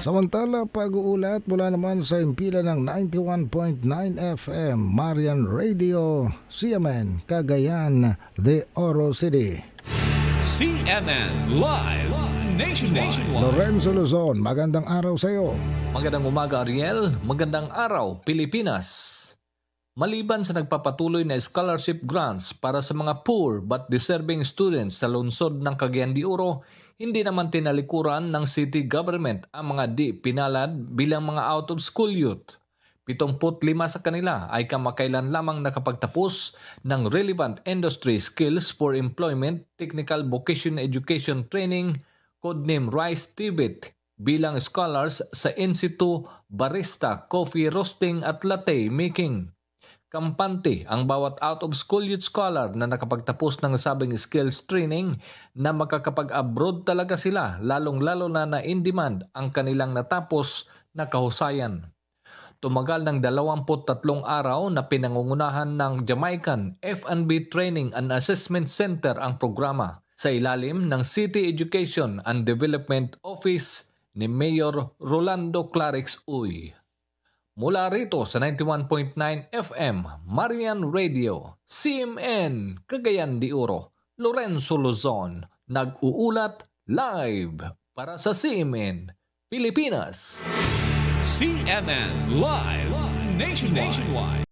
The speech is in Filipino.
Samantala, pag-uulat mula naman sa impila ng 91.9 FM Marian Radio, CMN, Cagayan de Oro City. CNN Live Nationwide. Lorenzo Luzon, magandang araw sa iyo. Magandang umaga Ariel, magandang araw Pilipinas. Maliban sa nagpapatuloy na scholarship grants para sa mga poor but deserving students sa lungsod ng Cagayan de Oro, hindi naman tinalikuran ng city government ang mga di pinalad bilang mga out-of-school youth. 75 sa kanila ay kamakailan lamang nakapagtapos ng relevant industry skills for employment, technical vocation education training, codename Rice Tibet, bilang scholars sa In-situ Barista, Coffee Roasting at Latte Making. Kampante ang bawat out-of-school youth scholar na nakapagtapos ng sabing skills training na makakapag-abroad talaga sila lalong-lalo na na in-demand ang kanilang natapos na kahusayan. Tumagal ng 23 araw na pinangungunahan ng Jamaican F&B Training and Assessment Center ang programa sa ilalim ng City Education and Development Office ni Mayor Rolando Clarix Uy. Mula rito sa 91.9 FM, Marian Radio, CMN, Cagayan de Oro, Lorenzo Luzon, nag-uulat live para sa CMN, Pilipinas. CNN Live Nationwide.